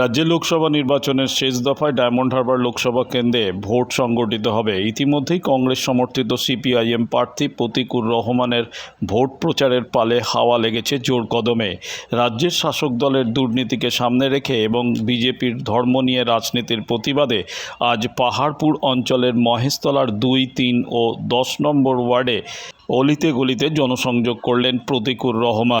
রাজ্যে লোকসভা নির্বাচনের শেষ দফায় ডায়মন্ড হারবার লোকসভা কেন্দ্রে ভোট সংগঠিত হবে। ইতিমধ্যেই কংগ্রেস সমর্থিত সিপিআইএম প্রার্থী প্রতিকুর রহমানের ভোট প্রচারের পালে হাওয়া লেগেছে জোর কদমে। রাজ্যের শাসক দলের দুর্নীতিকে সামনে রেখে এবং বিজেপির ধর্ম নিয়ে রাজনীতির প্রতিবাদে আজ পাহাড়পুর অঞ্চলের মহেশতলার দুই, তিন ও দশ নম্বর ওয়ার্ডে অলিতে গলিতে জনসংযোগ করলেন Pratikur Rahman.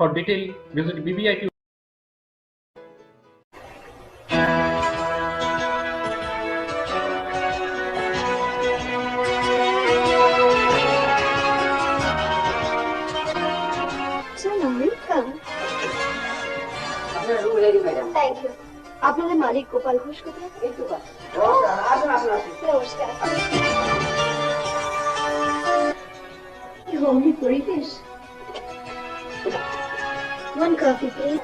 For detail, visit BBIT thank you আপনাদের মালিক গোপাল ঘোষ কোথায় একটু নমস্কার কি হোমলি পরিবেশ ওয়ান কফি প্লিজ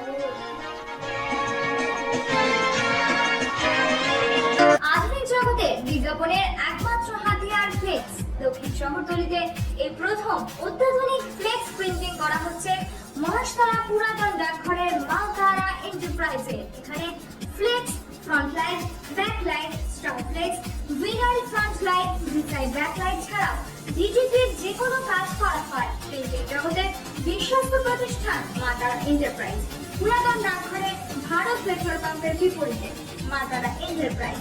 আধুনিক জগতে বিজ্ঞাপনের একমাত্র হাতিয়ার ফ্লেক্স। দক্ষিণ শহরতলিতে এই প্রথম অত্যাধুনিক ফ্লেক্স প্রিন্টিং করা হচ্ছে মহেশতলা পুরাতন ডাকঘরের মালতারা এন্টারপ্রাইজে। এখানে flex front light back light star flex vinyl front light back light ছাড়াও ডিজিপির যে কোনো কাজ বিশ্বস্ত প্রতিষ্ঠান মাতারা এন্টারপ্রাইজ পুরাতন ডাকঘরে ভারত পেট্রোল পাম্পের বিপরীতে মাতারা এন্টারপ্রাইজ